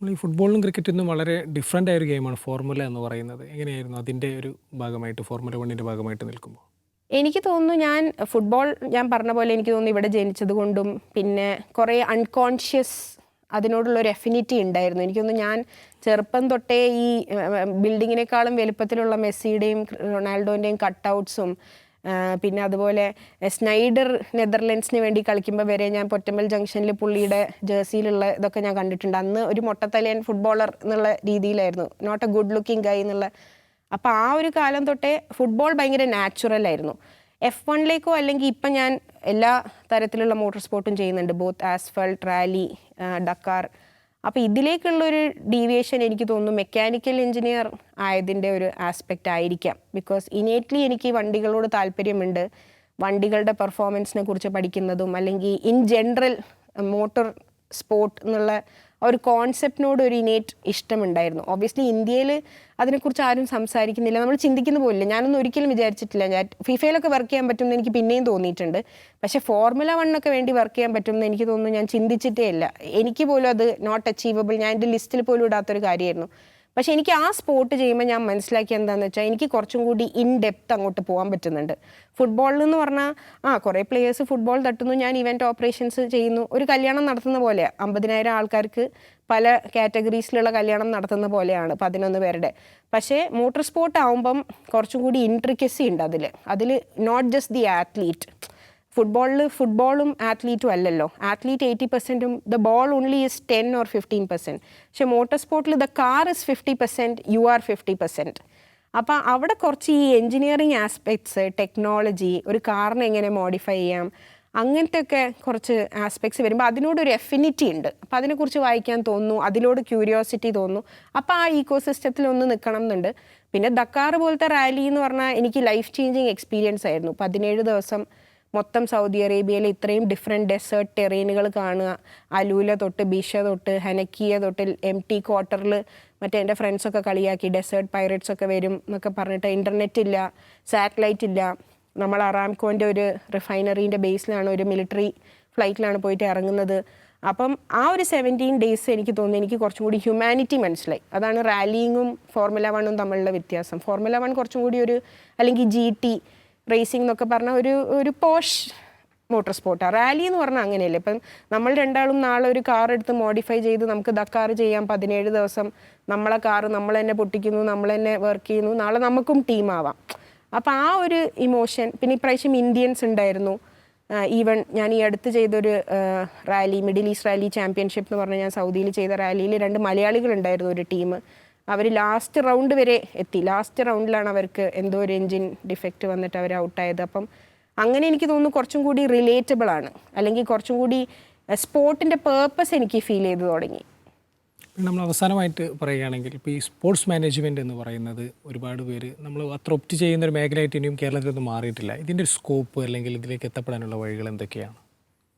നമ്മൾ ഈ ഫുട്ബോളിനും ക്രിക്കറ്റിനും വളരെ ഡിഫറെന്റ് ആയ ഒരു ഗെയിമാണ് ഫോർമുല എന്ന് പറയുന്നത്. എങ്ങനെയായിരുന്നു അതിന്റെ ഒരു ഭാഗമായിട്ട് ഫോർമുല വണ്ണിന്റെ ഭാഗമായിട്ട് നിൽക്കുമ്പോൾ? എനിക്ക് തോന്നുന്നു ഞാൻ ഫുട്ബോൾ ഞാൻ പറഞ്ഞ പോലെ എനിക്ക് തോന്നുന്നു ഇവിടെ ജനിച്ചത് കൊണ്ടും പിന്നെ കുറേ അൺകോൺഷ്യസ് അതിനോടുള്ള ഒരു എഫിനിറ്റി ഉണ്ടായിരുന്നു. എനിക്ക് തോന്നുന്നു ഞാൻ ചെറുപ്പം തൊട്ടേ ഈ ബിൽഡിങ്ങിനേക്കാളും വലുപ്പത്തിലുള്ള മെസ്സിയുടെയും റൊണാൾഡോന്റെയും കട്ടൗട്ട്സും പിന്നെ അതുപോലെ സ്നൈഡർ നെതർലൻഡ്സിന് വേണ്ടി കളിക്കുമ്പോൾ വരെ ഞാൻ പൊറ്റമ്പൽ ജംഗ്ഷനിൽ പുള്ളിയുടെ ജേഴ്സിയിലുള്ള ഇതൊക്കെ ഞാൻ കണ്ടിട്ടുണ്ട്. അന്ന് ഒരു മൊട്ടത്തലയൻ ഫുട്ബോളർ എന്നുള്ള രീതിയിലായിരുന്നു. Not a good looking guy എന്നുള്ള. അപ്പോൾ ആ ഒരു കാലം തൊട്ടേ ഫുട്ബോൾ ഭയങ്കര നാച്ചുറൽ ആയിരുന്നു. എഫ് വണ്ണിലേക്കോ അല്ലെങ്കിൽ ഇപ്പം ഞാൻ എല്ലാ തരത്തിലുള്ള മോട്ടോർ സ്പോർട്ടും ചെയ്യുന്നുണ്ട്. ബോത്ത് ആസ്ഫൾട്ട് റാലി ഡക്കാർ അപ്പോൾ ഇതിലേക്കുള്ളൊരു ഡീവിയേഷൻ എനിക്ക് തോന്നുന്നു മെക്കാനിക്കൽ എഞ്ചിനീയർ ആയതിന്റെ ഒരു ആസ്പെക്റ്റ് ആയിരിക്കാം. ബിക്കോസ് ഇനേറ്റ്ലി എനിക്ക് വണ്ടികളോട് താല്പര്യമുണ്ട്. വണ്ടികളുടെ പെർഫോമൻസിനെ കുറിച്ച് പഠിക്കുന്നതും അല്ലെങ്കിൽ ഇൻ ജനറൽ മോട്ടോർ സ്പോർട്ട് എന്നുള്ള ഒരു കോൺസെപ്റ്റിനോട് ഒരു ഇനേറ്റ് ഇഷ്ടമുണ്ടായിരുന്നു. ഒബ്വിയസ്ലി ഇന്ത്യയിൽ അതിനെക്കുറിച്ച് ആരും സംസാരിക്കുന്നില്ല. നമ്മൾ ചിന്തിക്കുന്ന പോലില്ല. ഞാനൊന്നും ഒരിക്കലും വിചാരിച്ചിട്ടില്ല. ഞാൻ ഫിഫയിലൊക്കെ വർക്ക് ചെയ്യാൻ പറ്റുമെന്ന് എനിക്ക് പിന്നെയും തോന്നിയിട്ടുണ്ട്. പക്ഷേ ഫോർമുല വണ്ണൊക്കെ വേണ്ടി വർക്ക് ചെയ്യാൻ പറ്റുമെന്ന് എനിക്ക് തോന്നുന്നു. ഞാൻ ചിന്തിച്ചിട്ടേ ഇല്ല. എനിക്ക് പോലും അത് നോട്ട് അച്ചീവബിൾ ഞാൻ എന്റെ ലിസ്റ്റിൽ പോലും ഇടാത്തൊരു കാര്യമായിരുന്നു. പക്ഷെ എനിക്ക് ആ സ്പോർട്ട് ചെയ്യുമ്പോൾ ഞാൻ മനസ്സിലാക്കിയത് എന്താണെന്ന് വെച്ചാൽ എനിക്ക് കുറച്ചും കൂടി ഇൻ ഡെപ്ത് അങ്ങോട്ട് പോകാൻ പറ്റുന്നുണ്ട്. ഫുട്ബോളിൽ എന്ന് പറഞ്ഞാൽ ആ കുറേ പ്ലേയേഴ്സ് ഫുട്ബോൾ തട്ടുന്നു ഞാൻ ഇവന്റ് ഓപ്പറേഷൻസ് ചെയ്യുന്നു. ഒരു കല്യാണം നടത്തുന്ന പോലെ അമ്പതിനായിരം ആൾക്കാർക്ക് പല കാറ്റഗറീസിലുള്ള കല്യാണം നടത്തുന്ന പോലെയാണ് പതിനൊന്ന് പേരുടെ. പക്ഷേ മോട്ടോർ സ്പോർട്ട് ആകുമ്പം കുറച്ചും കൂടി ഇൻട്രിക്കസി ഉണ്ട് അതിൽ അതിൽ നോട്ട് ജസ്റ്റ് ദി ആത്ലീറ്റ് ഫുട്ബോളിൽ ഫുട്ബോളും ആത്ലീറ്റും അല്ലല്ലോ. Athlete eighty പെർസെന്റും the ball only is ten or fifteen percent പക്ഷെ motor സ്പോർട്ടിൽ the car is fifty percent you are fifty percent അപ്പോൾ അവിടെ കുറച്ച് ഈ എൻജിനീയറിങ് ആസ്പെക്ട്സ് ടെക്നോളജി ഒരു കാറിനെ എങ്ങനെ മോഡിഫൈ ചെയ്യാം അങ്ങനത്തെ ഒക്കെ കുറച്ച് ആസ്പെക്ട്സ് വരുമ്പോൾ അതിനോടൊരു എഫിനിറ്റി ഉണ്ട്. അപ്പോൾ അതിനെക്കുറിച്ച് വായിക്കാൻ തോന്നുന്നു അതിലോട് ക്യൂരിയോസിറ്റി തോന്നുന്നു. അപ്പോൾ ആ ഈക്കോ സിസ്റ്റത്തിൽ ഒന്ന് നിൽക്കണം എന്നുണ്ട്. പിന്നെ ദക്കാർ പോലത്തെ റാലി എന്ന് പറഞ്ഞാൽ എനിക്ക് ലൈഫ് ചേഞ്ചിങ് എക്സ്പീരിയൻസ് ആയിരുന്നു. പതിനേഴ് ദിവസം മൊത്തം സൗദി അറേബ്യയിൽ ഇത്രയും ഡിഫറെന്റ് ഡെസേർട്ട് ടെറീനുകൾ കാണുക. അലൂല തൊട്ട് ബിഷ തൊട്ട് ഹനക്കിയ തൊട്ട് എം ടി ക്വാർട്ടറിൽ മറ്റേ എന്റെ ഫ്രണ്ട്സൊക്കെ കളിയാക്കി. ഡെസേർട്ട് പൈറേറ്റ്സ് ഒക്കെ വരും എന്നൊക്കെ പറഞ്ഞിട്ട് ഇന്റർനെറ്റ് ഇല്ല സാറ്റലൈറ്റ് ഇല്ല. നമ്മൾ അറാംകോന്റെ ഒരു റിഫൈനറീന്റെ ബേസിലാണ് ഒരു മിലിറ്ററി ഫ്ലൈറ്റിലാണ് പോയിട്ട് ഇറങ്ങുന്നത്. അപ്പം ആ ഒരു സെവന്റീൻ ഡേയ്സ് എനിക്ക് തോന്നുന്നു എനിക്ക് കുറച്ചും കൂടി ഹ്യൂമാനിറ്റി മനസ്സിലായി. അതാണ് റാലിയിങ്ങും ഫോർമുല വണ്ണും തമ്മിലുള്ള വ്യത്യാസം. ഫോർമുല വൺ കുറച്ചും കൂടി ഒരു അല്ലെങ്കിൽ ജി ടി റേസിംഗ് എന്നൊക്കെ പറഞ്ഞ ഒരു ഒരു പോഷ് മോട്ടോർ സ്പോർട്ടാണ് റാലി എന്ന് പറഞ്ഞാൽ അങ്ങനെയല്ലേ? ഇപ്പം നമ്മൾ രണ്ടാളും നാളെ ഒരു കാർ എടുത്ത് മോഡിഫൈ ചെയ്ത് നമുക്ക് ദക്കാർ ചെയ്യാം. പതിനേഴ് ദിവസം നമ്മളെ കാർ നമ്മൾ തന്നെ പൊട്ടിക്കുന്നു നമ്മൾ തന്നെ വർക്ക് ചെയ്യുന്നു. നാളെ നമുക്കും ടീമാവാം അപ്പം ആ ഒരു ഇമോഷൻ പിന്നെ ഇപ്രാവശ്യം ഇന്ത്യൻസ് ഉണ്ടായിരുന്നു. ഈവൺ ഞാൻ ഈ അടുത്ത് ചെയ്തൊരു rally Middle East rally championship എന്ന് പറഞ്ഞാൽ ഞാൻ സൗദിയിൽ ചെയ്ത റാലിയിൽ രണ്ട് മലയാളികളുണ്ടായിരുന്നു ഒരു ടീം അവർ ലാസ്റ്റ് റൗണ്ട് വരെ എത്തി. ലാസ്റ്റ് റൗണ്ടിലാണ് അവർക്ക് എന്തോ ഒരു എൻജിൻ ഡിഫക്റ്റ് വന്നിട്ട് അവർ ഔട്ടായത് അപ്പം അങ്ങനെ എനിക്ക് തോന്നുന്നു കുറച്ചും കൂടി റിലേറ്റബിൾ ആണ്. അല്ലെങ്കിൽ കുറച്ചും കൂടി സ്പോർട്ടിന്റെ പേർപ്പസ് എനിക്ക് ഫീൽ ചെയ്ത് തുടങ്ങി. നമ്മൾ അവസാനമായിട്ട് പറയുകയാണെങ്കിൽ ഇപ്പോൾ ഈ സ്പോർട്സ് മാനേജ്മെന്റ് എന്ന് പറയുന്നത് ഒരുപാട് പേര് നമ്മൾ അത്ര ഒപ്റ്റ് ചെയ്യുന്ന ഒരു മേഖലയായിട്ട് ഇനിയും കേരളത്തിലൊന്നും മാറിയിട്ടില്ല. ഇതിന്റെ ഒരു സ്കോപ്പ് അല്ലെങ്കിൽ ഇതിലേക്ക് എത്തപ്പെടാനുള്ള വഴികൾ എന്തൊക്കെയാണ്?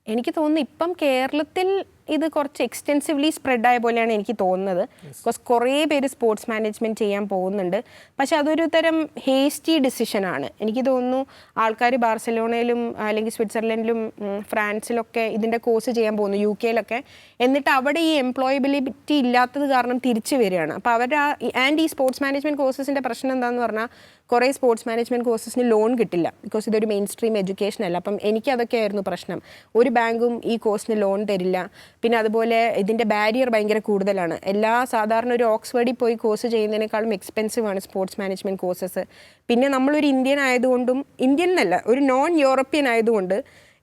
എനിക്ക് തോന്നുന്നു ഇപ്പം കേരളത്തിൽ ഇത് കുറച്ച് എക്സ്റ്റെൻസീവ്ലി സ്പ്രെഡ് ആയ പോലെയാണ് എനിക്ക് തോന്നുന്നത്. ബിക്കോസ് കുറേ പേര് സ്പോർട്സ് മാനേജ്മെന്റ് ചെയ്യാൻ പോകുന്നുണ്ട്. പക്ഷെ അതൊരു തരം ഹേസ്റ്റി ഡിസിഷനാണ് എനിക്ക് തോന്നുന്നു ആൾക്കാർ ബാർസലോണയിലും അല്ലെങ്കിൽ സ്വിറ്റ്സർലൻഡിലും ഫ്രാൻസിലൊക്കെ ഇതിന്റെ കോഴ്സ് ചെയ്യാൻ പോകുന്നു യു കെയിലൊക്കെ എന്നിട്ട് അവിടെ ഈ എംപ്ലോയബിലിറ്റി ഇല്ലാത്തത് കാരണം തിരിച്ചു വരികയാണ്. അപ്പോൾ അവരുടെ ആൻഡ് ഈ സ്പോർട്സ് മാനേജ്മെന്റ് കോഴ്സസിന്റെ പ്രശ്നം എന്താണെന്ന് പറഞ്ഞാൽ കുറേ സ്പോർട്സ് മാനേജ്മെന്റ് കോഴ്സസിന് ലോൺ കിട്ടില്ല. ബിക്കോസ് ഇതൊരു മെയിൻ സ്ട്രീം എഡ്യൂക്കേഷൻ അല്ല. അപ്പം എനിക്ക് അതൊക്കെയായിരുന്നു പ്രശ്നം. ഒരു ബാങ്കും ഈ കോഴ്സിന് ലോൺ തരില്ല. പിന്നെ അതുപോലെ ഇതിന്റെ ബാരിയർ ഭയങ്കര കൂടുതലാണ്. എല്ലാ സാധാരണ ഒരു ഓക്സ്ഫോർഡിൽ പോയി കോഴ്സ് ചെയ്യുന്നതിനേക്കാളും എക്സ്പെൻസീവ് ആണ് സ്പോർട്സ് മാനേജ്മെന്റ് കോഴ്സസ് പിന്നെ നമ്മളൊരു ഇന്ത്യൻ ആയതുകൊണ്ടും ഇന്ത്യൻ എന്നല്ല ഒരു നോൺ യൂറോപ്യൻ ആയതുകൊണ്ട്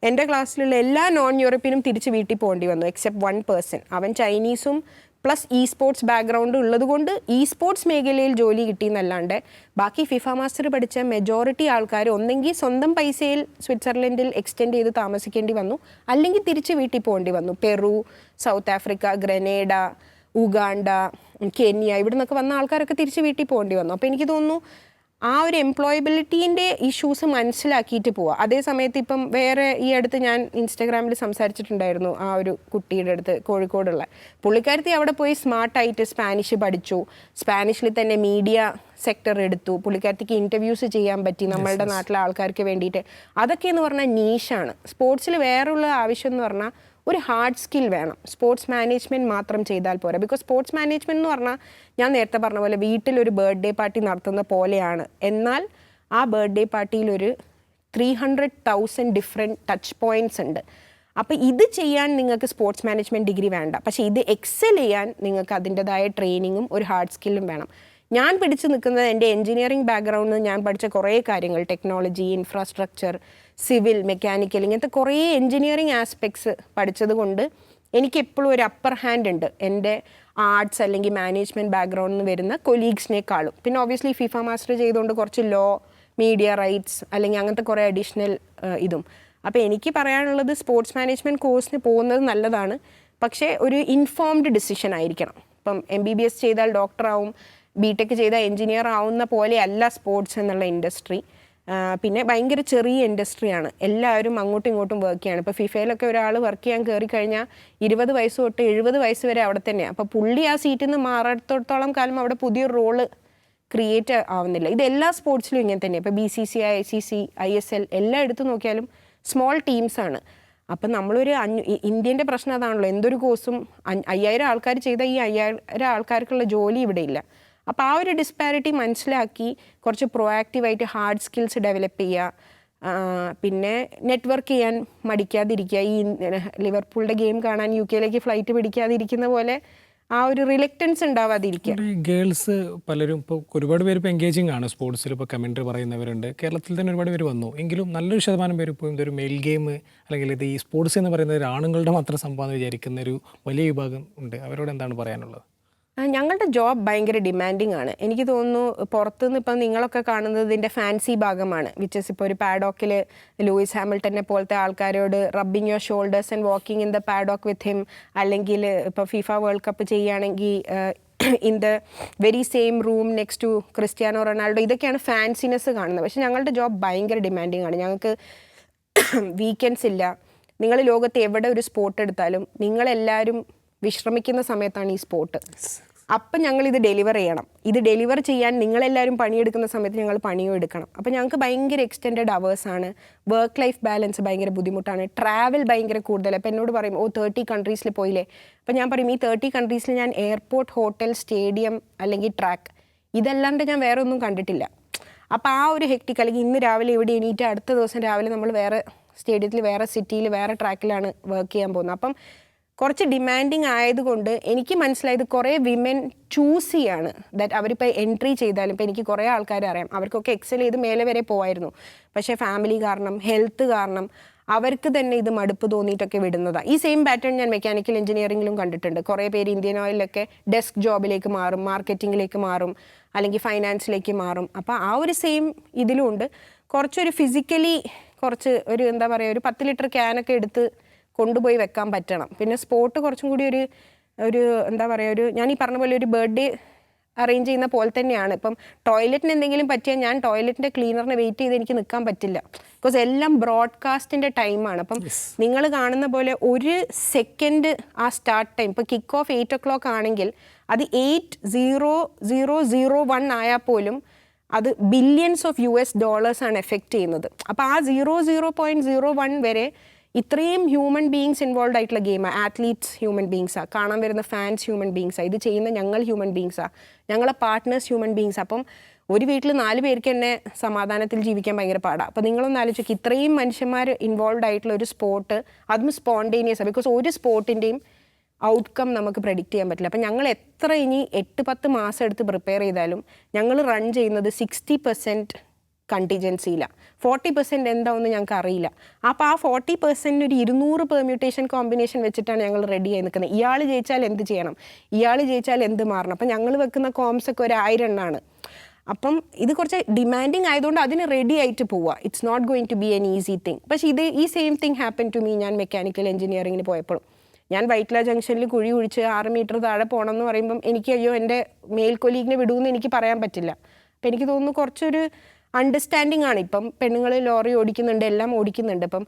എന്റെ ക്ലാസ്സിലുള്ള എല്ലാ നോൺ യൂറോപ്യനും തിരിച്ച് വീട്ടിൽ പോകേണ്ടി വന്നു എക്സെപ്റ്റ് വൺ പേഴ്സൺ അവൻ ചൈനീസും പ്ലസ് ഇ സ്പോർട്സ് ബാക്ക്ഗ്രൗണ്ട് ഉള്ളതുകൊണ്ട് ഇ സ്പോർട്സ് മേഖലയിൽ ജോലി കിട്ടിയെന്നല്ലാണ്ട് ബാക്കി ഫിഫ മാസ്റ്റർ പഠിച്ച മെജോറിറ്റി ആൾക്കാർ ഒന്നെങ്കിൽ സ്വന്തം പൈസയിൽ സ്വിറ്റ്സർലൻഡിൽ എക്സ്റ്റെൻഡ് ചെയ്ത് താമസിക്കേണ്ടി വന്നു. അല്ലെങ്കിൽ തിരിച്ച് വീട്ടിൽ പോകേണ്ടി വന്നു. Peru South Africa Grenada Uganda Kenya ഇവിടെ നിന്നൊക്കെ വന്ന ആൾക്കാരൊക്കെ തിരിച്ച് വീട്ടിൽ പോകേണ്ടി വന്നു. അപ്പോൾ എനിക്ക് തോന്നുന്നു ആ ഒരു എംപ്ലോയബിലിറ്റീന്റെ ഇഷ്യൂസ് മനസ്സിലാക്കിയിട്ട് പോവുക അതേ സമയത്ത് ഇപ്പം വേറെ ഈ അടുത്ത് ഞാൻ ഇൻസ്റ്റാഗ്രാമിൽ സംസാരിച്ചിട്ടുണ്ടായിരുന്നു ആ ഒരു കുട്ടിയുടെ അടുത്ത് കോഴിക്കോടുള്ള. പുള്ളിക്കാരത്തി അവിടെ പോയി സ്മാർട്ടായിട്ട് സ്പാനിഷ് പഠിച്ചു. സ്പാനിഷിൽ തന്നെ മീഡിയ സെക്ടർ എടുത്തു. പുള്ളിക്കാരത്തിക്ക് ഇന്റർവ്യൂസ് ചെയ്യാൻ പറ്റി നമ്മളുടെ നാട്ടിലെ ആൾക്കാർക്ക് വേണ്ടിയിട്ട്. അതൊക്കെ എന്ന് പറഞ്ഞാൽ നീഷാണ് സ്പോർട്സിൽ വേറെയുള്ള ആവശ്യം എന്ന് പറഞ്ഞാൽ ഒരു ഹാർഡ് സ്കിൽ വേണം. സ്പോർട്സ് മാനേജ്മെന്റ് മാത്രം ചെയ്താൽ പോരാ. ബിക്കോസ് സ്പോർട്സ് മാനേജ്മെന്റ് എന്ന് പറഞ്ഞാൽ ഞാൻ നേരത്തെ പറഞ്ഞ പോലെ വീട്ടിലൊരു ബർത്ത്ഡേ പാർട്ടി നടത്തുന്ന പോലെയാണ്. എന്നാൽ ആ ബർത്ത്ഡേ പാർട്ടിയിൽ ഒരു three hundred thousand different touch points ഉണ്ട്. അപ്പോൾ ഇത് ചെയ്യാൻ നിങ്ങൾക്ക് സ്പോർട്സ് മാനേജ്മെന്റ് ഡിഗ്രി വേണ്ട. പക്ഷേ ഇത് എക്സൽ ചെയ്യാൻ നിങ്ങൾക്ക് അതിന്റെതായ ട്രെയിനിങ്ങും ഒരു ഹാർഡ് സ്കില്ലും വേണം. ഞാൻ പിടിച്ചു നിൽക്കുന്നത് എന്റെ എഞ്ചിനീയറിംഗ് ബാക്ക്ഗ്രൗണ്ടിൽ ഞാൻ പഠിച്ച കുറേ കാര്യങ്ങൾ. ടെക്നോളജി ഇൻഫ്രാസ്ട്രക്ചർ സിവിൽ മെക്കാനിക്കൽ ഇങ്ങനത്തെ കുറേ എഞ്ചിനീയറിംഗ് ആസ്പെക്ട്സ് പഠിച്ചത് കൊണ്ട് എനിക്ക് എപ്പോഴും ഒരു അപ്പർ ഹാൻഡ് ഉണ്ട്. എന്റെ ആർട്സ് അല്ലെങ്കിൽ മാനേജ്മെന്റ് ബാക്ക്ഗ്രൗണ്ടിൽ നിന്ന് വരുന്ന കൊലീഗ്സിനേക്കാളും. പിന്നെ ഓബിയസ്ലി ഫിഫ മാസ്റ്റർ ചെയ്തുകൊണ്ട് കുറച്ച് ലോ മീഡിയ റൈറ്റ്സ് അല്ലെങ്കിൽ അങ്ങനത്തെ കുറേ അഡീഷണൽ ഇതും. അപ്പോൾ എനിക്ക് പറയാനുള്ളത് സ്പോർട്സ് മാനേജ്മെന്റ് കോഴ്സിന് പോകുന്നത് നല്ലതാണ്. പക്ഷേ ഒരു ഇൻഫോംഡ് ഡിസിഷൻ ആയിരിക്കണം. ഇപ്പം എം ബി ബി എസ് ചെയ്താൽ ഡോക്ടറാവും ബി ടെക് ചെയ്താൽ എഞ്ചിനീയർ ആവുന്ന പോലെയല്ല സ്പോർട്സ് എന്നുള്ള ഇൻഡസ്ട്രി പിന്നെ ഭയങ്കര ചെറിയ ഇൻഡസ്ട്രിയാണ് എല്ലാവരും അങ്ങോട്ടും ഇങ്ങോട്ടും വർക്ക് ചെയ്യാണ്. ഇപ്പോൾ ഫിഫയിലൊക്കെ ഒരാൾ വർക്ക് ചെയ്യാൻ കയറി കഴിഞ്ഞാൽ ഇരുപത് വയസ്സ് തൊട്ട് എഴുപത് വയസ്സ് വരെ അവിടെ തന്നെയാണ് അപ്പോൾ പുള്ളി ആ സീറ്റിൽ നിന്ന് മാറാത്തോളം കാലം അവിടെ പുതിയൊരു റോൾ ക്രിയേറ്റ് ആവുന്നില്ല. ഇത് എല്ലാ സ്പോർട്സിലും ഇങ്ങനെ തന്നെ ഇപ്പോൾ B C C I C C I S L എല്ലാം എടുത്തു നോക്കിയാലും സ്മോൾ ടീംസാണ് അപ്പം നമ്മളൊരു അഞ്ഞു ഇന്ത്യന്റെ പ്രശ്നം അതാണല്ലോ. എന്തൊരു കോഴ്സും അയ്യായിരം ആൾക്കാർ ചെയ്ത ഈ അയ്യായിരം ആൾക്കാർക്കുള്ള ജോലി ഇവിടെ ഇല്ല. അപ്പോൾ ആ ഒരു ഡിസ്പാരിറ്റി മനസ്സിലാക്കി കുറച്ച് പ്രൊയാക്റ്റീവായിട്ട് ഹാർഡ് സ്കിൽസ് ഡെവലപ്പ് ചെയ്യുക. പിന്നെ നെറ്റ്വർക്ക് ചെയ്യാൻ മടിക്കാതിരിക്കുക. ഈ ലിവർപൂളിന്റെ ഗെയിം കാണാൻ യു കെയിലേക്ക് ഫ്ലൈറ്റ് പിടിക്കാതിരിക്കുന്ന പോലെ ആ ഒരു റിലക്റ്റൻസ് ഉണ്ടാവാതിരിക്കുക. ഗേൾസ് പലരും ഇപ്പോൾ ഒരുപാട് പേര് ഇപ്പോൾ എൻഗേജിങ് ആണ്. സ്പോർട്സിൽ ഇപ്പോൾ കമൻട്രി പറയുന്നവരുണ്ട്. കേരളത്തിൽ തന്നെ ഒരുപാട് പേര് വന്നു. എങ്കിലും നല്ലൊരു ശതമാനം പേര് ഇപ്പോൾ ഇതൊരു മെയിൽ ഗെയിം അല്ലെങ്കിൽ ഇത് ഈ സ്പോർട്സ് എന്ന് പറയുന്നത് ആണുങ്ങളുടെ മാത്രം സംഭവം എന്ന് വിചാരിക്കുന്ന ഒരു വലിയ വിഭാഗം ഉണ്ട്. അവരോട് എന്താണ് പറയാനുള്ളത്? ഞങ്ങളുടെ ജോബ് ഭയങ്കര ഡിമാൻഡിങ് ആണ്. എനിക്ക് തോന്നുന്നു പുറത്തുനിന്ന് ഇപ്പം നിങ്ങളൊക്കെ കാണുന്നത് ഇതിന്റെ ഫാൻസി ഭാഗമാണ് വിച്ച് ഇസ് ഇപ്പോൾ ഒരു പാഡോക്കിൽ ലൂയിസ് ഹാമിൽട്ടനെ പോലത്തെ ആൾക്കാരോട് rubbing your shoulders and walking in the paddock with him അല്ലെങ്കിൽ ഇപ്പോൾ ഫിഫ വേൾഡ് കപ്പ് ചെയ്യുകയാണെങ്കിൽ in the very same room next to Cristiano Ronaldo ഇതൊക്കെയാണ് ഫാൻസിനെസ് കാണുന്നത്. പക്ഷേ ഞങ്ങളുടെ ജോബ് ഭയങ്കര ഡിമാൻഡിങ് ആണ്. ഞങ്ങൾക്ക് വീക്കെൻഡ്സ് ഇല്ല. നിങ്ങൾ ലോകത്ത് എവിടെ ഒരു സ്പോട്ട് എടുത്താലും നിങ്ങളെല്ലാവരും വിശ്രമിക്കുന്ന സമയത്താണ് ഈ സ്പോട്ട്. അപ്പം ഞങ്ങൾ ഇത് ഡെലിവർ ചെയ്യണം. ഇത് ഡെലിവർ ചെയ്യാൻ നിങ്ങളെല്ലാവരും പണിയെടുക്കുന്ന സമയത്ത് ഞങ്ങൾ പണിയും എടുക്കണം. അപ്പം ഞങ്ങൾക്ക് ഭയങ്കര എക്സ്റ്റെൻഡ് അവേഴ്സാണ് വർക്ക് ലൈഫ് ബാലൻസ് ഭയങ്കര ബുദ്ധിമുട്ടാണ്. ട്രാവൽ ഭയങ്കര കൂടുതൽ അപ്പം എന്നോട് പറയും ഓ തേർട്ടി കൺട്രീസിൽ പോയില്ലേ? അപ്പം ഞാൻ പറയും ഈ തേർട്ടി കൺട്രീസിൽ ഞാൻ എയർപോർട്ട് ഹോട്ടൽ സ്റ്റേഡിയം അല്ലെങ്കിൽ ട്രാക്ക് ഇതല്ലാണ്ട് ഞാൻ വേറെ ഒന്നും കണ്ടിട്ടില്ല. അപ്പോൾ ആ ഒരു ഹെക്ടിക് അല്ലെങ്കിൽ ഇന്ന് രാവിലെ ഇവിടെ എണീറ്റ് അടുത്ത ദിവസം രാവിലെ നമ്മൾ വേറെ സ്റ്റേഡിയത്തിൽ വേറെ സിറ്റിയിൽ വേറെ ട്രാക്കിലാണ് വർക്ക് ചെയ്യാൻ പോകുന്നത്. അപ്പം കുറച്ച് ഡിമാൻഡിങ് ആയതുകൊണ്ട് എനിക്ക് മനസ്സിലായത് കുറേ വിമൻ ചൂസ് ചെയ്യാണ് ദാറ്റ് അവരിപ്പോൾ എൻട്രി ചെയ്താലും ഇപ്പോൾ എനിക്ക് കുറേ ആൾക്കാരെ അറിയാം. അവർക്കൊക്കെ എക്സൽ ചെയ്ത് മേലെ വരെ പോകായിരുന്നു പക്ഷേ ഫാമിലി കാരണം ഹെൽത്ത് കാരണം അവർക്ക് തന്നെ ഇത് മടുപ്പ് തോന്നിയിട്ടൊക്കെ വിടുന്നതാണ് ഈ സെയിം പാറ്റേൺ ഞാൻ മെക്കാനിക്കൽ എഞ്ചിനീയറിംഗിലും കണ്ടിട്ടുണ്ട്. കുറേ പേര് ഇന്ത്യൻ ഓയിലൊക്കെ ഡെസ്ക് ജോബിലേക്ക് മാറും മാർക്കറ്റിങ്ങിലേക്ക് മാറും അല്ലെങ്കിൽ ഫൈനാൻസിലേക്ക് മാറും. അപ്പോൾ ആ ഒരു സെയിം ഇതിലും ഉണ്ട്. കുറച്ചൊരു ഫിസിക്കലി കുറച്ച് ഒരു എന്താ പറയുക ഒരു പത്ത് ലിറ്റർ ക്യാനൊക്കെ എടുത്ത് കൊണ്ടുപോയി വെക്കാൻ പറ്റണം. പിന്നെ സ്പോട്ട് കുറച്ചും കൂടി ഒരു ഒരു എന്താ പറയുക ഒരു ഞാൻ ഈ പറഞ്ഞ പോലെ ഒരു ബർത്ത്ഡേ അറേഞ്ച് ചെയ്യുന്ന പോലെ തന്നെയാണ്. ഇപ്പം ടോയ്ലറ്റിന് എന്തെങ്കിലും പറ്റിയാൽ ഞാൻ ടോയ്ലറ്റിന്റെ ക്ലീനറിനെ വെയിറ്റ് ചെയ്ത് എനിക്ക് നിൽക്കാൻ പറ്റില്ല. ബിക്കോസ് എല്ലാം ബ്രോഡ്കാസ്റ്റിന്റെ ടൈമാണ് അപ്പം നിങ്ങൾ കാണുന്ന പോലെ ഒരു സെക്കൻഡ് ആ സ്റ്റാർട്ട് ടൈം ഇപ്പോൾ kick off eight o'clock ആണെങ്കിൽ അത് eight zero zero zero one ആയാൽ പോലും അത് ബില്യൺസ് ഓഫ് യു എസ് ഡോളേഴ്സാണ് എഫക്റ്റ് ചെയ്യുന്നത്. അപ്പോൾ ആ zero zero point zero one വരെ ഇത്രയും ഹ്യൂമൻ ബീങ്സ് ഇൻവോൾവ് ആയിട്ടുള്ള ഗെയിമാണ് ആത്ലീറ്റ്സ് ഹ്യൂമൻ ബീങ്സാണ് കാണാൻ വരുന്ന ഫാൻസ് ഹ്യൂമൻ ബീങ്സാണ് ഇത് ചെയ്യുന്ന ഞങ്ങൾ ഹ്യൂമൻ ബീങ്സാണ് ഞങ്ങളെ പാർട്ട്നേഴ്സ് ഹ്യൂമൻ ബീങ്സ് അപ്പം ഒരു വീട്ടിൽ നാല് പേർക്ക് തന്നെ സമാധാനത്തിൽ ജീവിക്കാൻ ഭയങ്കര പാടാണ് അപ്പോൾ നിങ്ങളൊന്ന് ആലോചിക്കുക ഇത്രയും മനുഷ്യന്മാർ ഇൻവോൾവ് ആയിട്ടുള്ള ഒരു സ്പോർട്ട് അതും ആണ് ബിക്കോസ് ഒരു സ്പോർട്ടിന്റെയും ഔട്ട്കം നമുക്ക് പ്രഡിക്റ്റ് ചെയ്യാൻ പറ്റില്ല. അപ്പം ഞങ്ങൾ എത്ര ഇനി എട്ട് പത്ത് മാസം എടുത്ത് പ്രിപ്പയർ ചെയ്താലും ഞങ്ങൾ റൺ ചെയ്യുന്നത് സിക്സ്റ്റി പെർസെന്റ് കണ്ടിജൻസിയില്ല ഫോർട്ടി പെർസെന്റ് എന്താണെന്ന് ഞങ്ങൾക്ക് അറിയില്ല അപ്പോൾ ആ ഫോർട്ടി പെർസെന്റ് ഒരു ഇരുന്നൂറ് പെർമ്യൂട്ടേഷൻ കോമ്പിനേഷൻ വെച്ചിട്ടാണ് ഞങ്ങൾ റെഡി ആയി നിൽക്കുന്നത്. ഇയാൾ ജയിച്ചാൽ എന്ത് ചെയ്യണം? ഇയാൾ ജയിച്ചാൽ എന്ത് മാറണം? അപ്പം ഞങ്ങൾ വെക്കുന്ന കോംസ് ഒക്കെ ഒരു ആയിരം എണ്ണമാണ് അപ്പം ഇത് കുറച്ച് ഡിമാൻഡിങ് ആയതുകൊണ്ട് അതിന് റെഡി ആയിട്ട് പോവുക it's not going to be an easy thing പക്ഷേ ഇത് ഈ same thing happen to me ഞാൻ മെക്കാനിക്കൽ എഞ്ചിനീയറിങ്ങിന് പോയപ്പോഴും. ഞാൻ വൈറ്റ്ല ജംഗ്ഷനിൽ കുഴി കുഴിച്ച് ആറ് മീറ്റർ താഴെ പോകണം എന്ന് പറയുമ്പം എനിക്ക് അയ്യോ എന്റെ മെയിൽ കൊലീഗിനെ വിടുമെന്ന് എനിക്ക് പറയാൻ പറ്റില്ല. അപ്പം എനിക്ക് തോന്നുന്നു കുറച്ചൊരു അണ്ടർസ്റ്റാൻഡിങ് ആണ്. ഇപ്പം പെണ്ണുങ്ങൾ ലോറി ഓടിക്കുന്നുണ്ട് എല്ലാം ഓടിക്കുന്നുണ്ട്. ഇപ്പം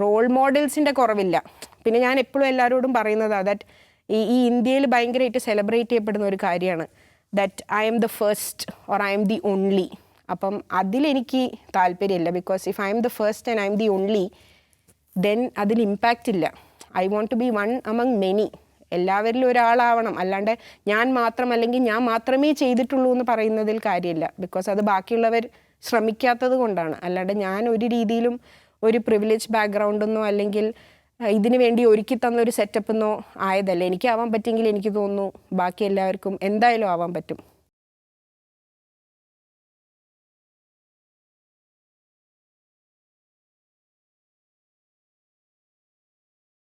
റോൾ മോഡൽസിന്റെ കുറവില്ല. പിന്നെ ഞാൻ എപ്പോഴും എല്ലാവരോടും പറയുന്നത് ദാറ്റ് ഈ ഈ ഇന്ത്യയിൽ ഭയങ്കരമായിട്ട് സെലിബ്രേറ്റ് ചെയ്യപ്പെടുന്ന ഒരു കാര്യമാണ്. That I'm the first or I'm the only അപ്പം അതിലെനിക്ക് താല്പര്യമില്ല. Because if I'm the first and I'm the only then അതിൽ ഇമ്പാക്റ്റ് ഇല്ല. I want to be one among many എല്ലാവരിലും ഒരാളാവണം. അല്ലാണ്ട് ഞാൻ മാത്രം അല്ലെങ്കിൽ ഞാൻ മാത്രമേ ചെയ്തിട്ടുള്ളൂ എന്ന് പറയുന്നതിൽ കാര്യമില്ല. ബിക്കോസ് അത് ബാക്കിയുള്ളവർ ശ്രമിക്കാത്തത് കൊണ്ടാണ്. അല്ലാണ്ട് ഞാൻ ഒരു രീതിയിലും ഒരു പ്രിവിലേജ് ബാക്ക്ഗ്രൗണ്ടെന്നോ അല്ലെങ്കിൽ ഇതിനു വേണ്ടി ഒരുക്കി തന്ന ഒരു സെറ്റപ്പ് എന്നോ ആയതല്ല. എനിക്കാവാൻ പറ്റുമെങ്കിൽ എനിക്ക് തോന്നുന്നു ബാക്കി എല്ലാവർക്കും എന്തായാലും ആവാൻ പറ്റും.